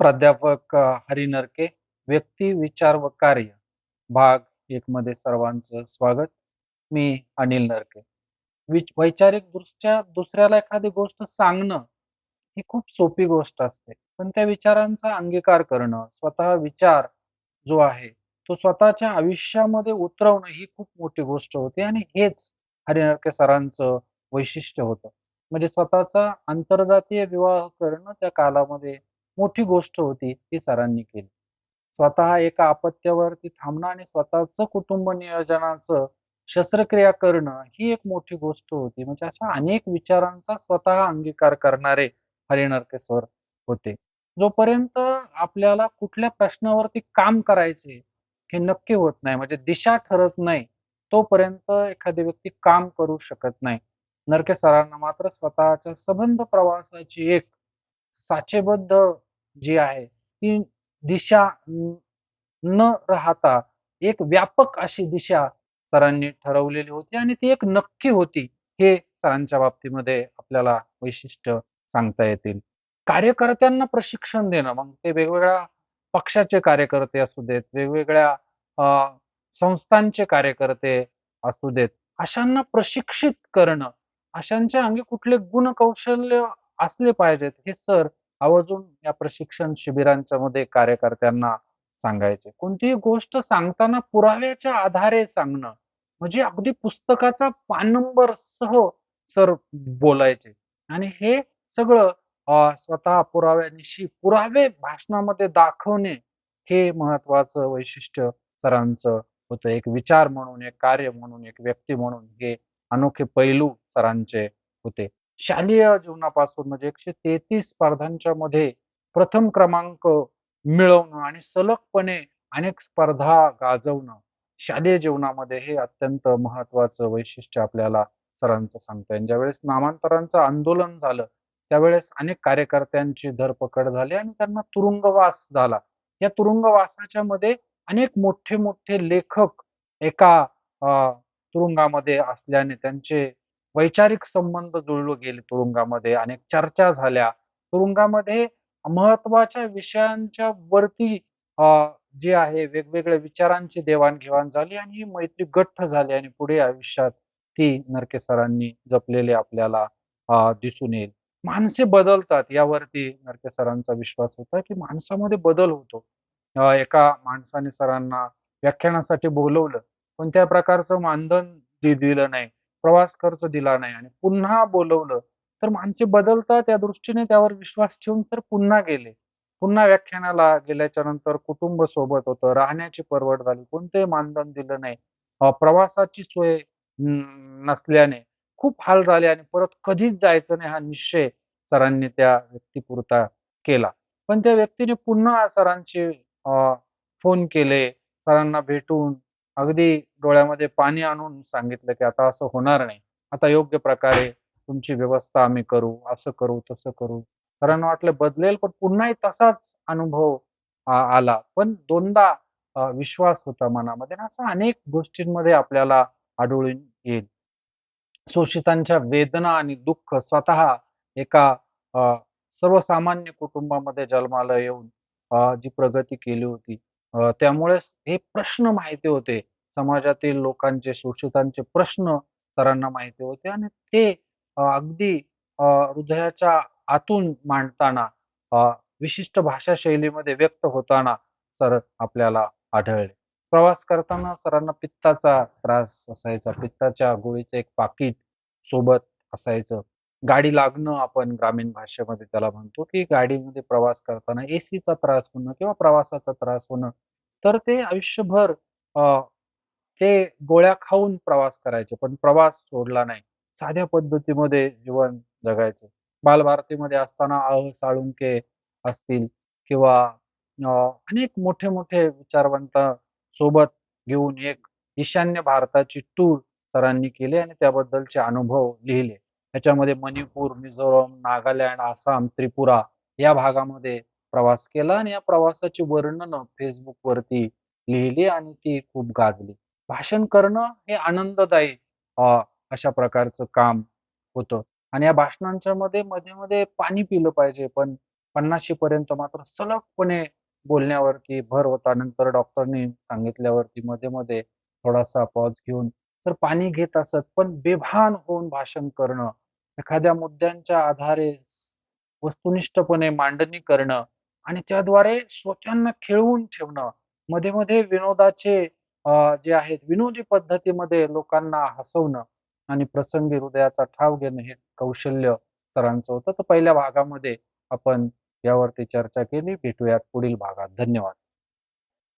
प्राध्यापक हरी नरके व्यक्ती, विचार व कार्य भाग एक मध्ये सर्वांचं स्वागत. मी अनिल नरके. वैचारिक दृष्ट्या दुसऱ्याला एखादी गोष्ट सांगणं ही खूप सोपी गोष्ट असते. पण त्या विचारांचा अंगीकार करणं, स्वतः विचार जो आहे तो स्वतःच्या आयुष्यामध्ये उतरवणं ही खूप मोठी गोष्ट होती आणि हेच हरिनरके सरांचं वैशिष्ट्य होतं. म्हणजे स्वतःचा आंतरजातीय विवाह करणं त्या कालामध्ये मोठी गोष्ट होती, ती सरांनी केली. स्वतः एका अपत्यावरती थांबणं आणि स्वतःच कुटुंब नियोजनाचं शस्त्रक्रिया करणं ही एक मोठी गोष्ट होती. म्हणजे अशा अनेक विचारांचा स्वतः अंगीकार करणारे हरी सर होते. जोपर्यंत आपल्याला कुठल्या प्रश्नावरती काम करायचे हे नक्की होत नाही, म्हणजे दिशा ठरत नाही, तोपर्यंत एखादी व्यक्ती काम करू शकत नाही. नरके सरांना मात्र स्वतःच्या संबंध प्रवासाची एक साचेबद्ध जी आहे ती दिशा न राहता एक व्यापक अशी दिशा सरांनी ठरवलेली होती आणि ती एक नक्की होती. हे सरांच्या बाबतीमध्ये आपल्याला वैशिष्ट्य सांगता येतील. कार्यकर्त्यांना प्रशिक्षण देणं, मग ते वेगवेगळ्या पक्षाचे कार्यकर्ते असू देत, वेगवेगळ्या संस्थांचे कार्यकर्ते असू देत, अशांना प्रशिक्षित करणं, अशांच्या अंगी कुठले गुण कौशल्य असले पाहिजेत, हे सर आवर्जून या प्रशिक्षण शिबिरांच्या मध्ये कार्यकर्त्यांना सांगायचे. कोणतीही गोष्ट सांगताना पुराव्याच्या आधारे सांगणं, म्हणजे अगदी पुस्तकाचा पान नंबर सह सर बोलायचे आणि हे सगळं स्वतः पुराव्यानिशी पुरावे भाषणामध्ये दाखवणे, हे महत्वाचं वैशिष्ट्य सरांचं होतं. एक विचार म्हणून, एक कार्य म्हणून, एक व्यक्ती म्हणून हे अनोखे पैलू सरांचे होते. शालेय जीवनापासून म्हणजे 133 स्पर्धांच्या मध्ये प्रथम क्रमांक मिळवणं आणि सलगपणे अनेक स्पर्धा गाजवणं, शालेय जीवनामध्ये हे अत्यंत महत्वाचं वैशिष्ट्य आपल्याला सरांचं सांगता येईल. ज्यावेळेस नामांतरांचं आंदोलन झालं, त्यावेळेस अनेक कार्यकर्त्यांची धरपकड झाली आणि त्यांना तुरुंगवास झाला. या तुरुंगवासाच्या मध्ये अनेक मोठे-मोठे लेखक एका तुरुंगामध्ये असल्याने त्यांचे वैचारिक संबंध जुळलो गेले तुरुंगामध्ये. अनेक चर्चा झाल्या. तुरुंगामध्ये महत्त्वाच्या विषयांच्या वरती जे आहे वेगवेगळ्या विचारांची देवाणघेवाण झाली आणि ही मैत्री गठ्ठ झाली आणि पुढे आयुष्यात ती नरके सरांनी जपलेली आपल्याला दिसून येईल. माणसे बदलतात यावरती नरके सरांचा विश्वास होता, की माणसामध्ये बदल होतो. एका माणसाने सरांना व्याख्यानासाठी बोलवलं, कोणत्या प्रकारचं मानधन दिलं नाही, प्रवास खर्च दिला नाही आणि पुन्हा बोलवलं, तर माणसे बदलतात त्या दृष्टीने त्यावर विश्वास ठेवून सर पुन्हा गेले. पुन्हा व्याख्यानाला गेल्याच्यानंतर कुटुंब सोबत होतं, राहण्याची परवड झाली, कोणतेही मानधन दिलं नाही. प्रवासाची सोय नसल्याने खूप हाल झाले आणि परत कधीच जायचं नाही हा निश्चय सरांनी त्या व्यक्तीपुरता केला. पण त्या व्यक्तीने पुन्हा सरांचे फोन केले, सरांना भेटून अगदी डोळ्यामध्ये पाणी आणून सांगितलं, की आता असं होणार नाही. आता योग्य प्रकारे तुमची व्यवस्था आम्ही करू, असं करू, तसं करू. सरांना वाटलं बदलेल, पण पुन्हाही तसाच अनुभव आला. पण दोनदा विश्वास होता मनामध्ये असं अनेक गोष्टींमध्ये आपल्याला आढळून येईल. शोषितांच्या वेदना आणि दुःख स्वतः एका सर्वसामान्य कुटुंबामध्ये जन्माला येऊन जी प्रगती केली होती. त्यामुळे त्यामुळेच हे प्रश्न माहिती होते. समाजातील लोकांचे, शोषितांचे प्रश्न सरांना माहिती होते आणि ते अगदी हृदयाच्या आतून मांडताना विशिष्ट भाषा शैलीमध्ये व्यक्त होताना सर आपल्याला आढळले. प्रवास करताना सरांना पित्ताचा त्रास असायचा. पित्ताच्या गोळीचं एक पाकीट सोबत असायचं. गाडी लागणं आपण ग्रामीण भाषेमध्ये त्याला म्हणतो, की गाडीमध्ये प्रवास करताना एसीचा त्रास होणं किंवा प्रवासाचा त्रास होणं. तर ते आयुष्यभर ते गोळ्या खाऊन प्रवास करायचे, पण प्रवास सोडला नाही. साध्या पद्धतीमध्ये जीवन जगायचे. बालभारतीमध्ये असताना अ. साळुंके असतील किंवा अनेक मोठे-मोठे विचारवंत सोबत घेऊन एक ईशान्य भारताची टूर सरांनी केली आणि त्याबद्दलचे अनुभव लिहिले. त्याच्यामध्ये मणिपूर, मिझोरम नागालँड, आसाम, त्रिपुरा या भागामध्ये प्रवास केला आणि या प्रवासाची वर्णनं वरती लिहिली आणि ती खूप गाजली. भाषण करणं हे आनंददायी अ, अशा प्रकारचं काम होतं. आणि या भाषणांच्या मध्ये मध्ये-मध्ये पाणी पिलं पाहिजे, पण पन्नाशी पर्यंत मात्र सलगपणे बोलण्यावरती भर होता. नंतर डॉक्टरनी सांगितल्यावरती मध्ये मध्ये थोडासा पॉज घेऊन तर पाणी घेत असत पण बेभान होऊन भाषण करणं एखाद्या मुद्द्यांच्या आधारे वस्तुनिष्ठपणे मांडणी करणं आणि त्याद्वारे श्रोत्यांना खिळवून ठेवणं मध्ये मध्ये विनोदाचे जे आहेत विनोदी पद्धतीमध्ये लोकांना हसवणं आणि प्रसंगी हृदयाचा ठाव घेणं हे कौशल्य सरांचं होतं. तर पहिल्या भागामध्ये आपण यावरती चर्चा केली. भेटूयात पुढील भागात. धन्यवाद.